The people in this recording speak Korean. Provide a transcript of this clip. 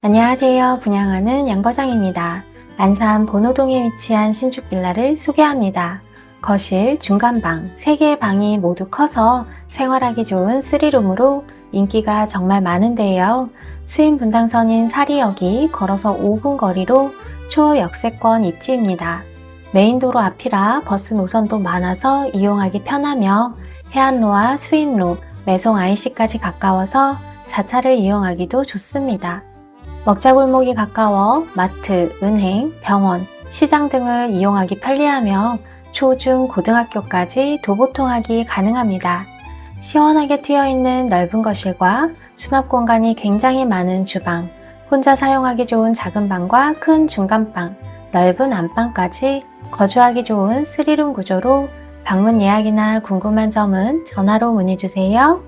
안녕하세요. 분양하는 양과장입니다. 안산 본호동에 위치한 신축 빌라를 소개합니다. 거실, 중간방, 3개의 방이 모두 커서 생활하기 좋은 3룸으로 인기가 정말 많은데요. 수인 분당선인 사리역이 걸어서 5분 거리로 초역세권 입지입니다. 메인도로 앞이라 버스 노선도 많아서 이용하기 편하며 해안로와 수인로, 매송 IC까지 가까워서 자차를 이용하기도 좋습니다. 먹자골목이 가까워 마트, 은행, 병원, 시장 등을 이용하기 편리하며 초, 중, 고등학교까지 도보 통학이 가능합니다. 시원하게 트여있는 넓은 거실과 수납 공간이 굉장히 많은 주방, 혼자 사용하기 좋은 작은 방과 큰 중간방, 넓은 안방까지 거주하기 좋은 3룸 구조로 방문 예약이나 궁금한 점은 전화로 문의주세요.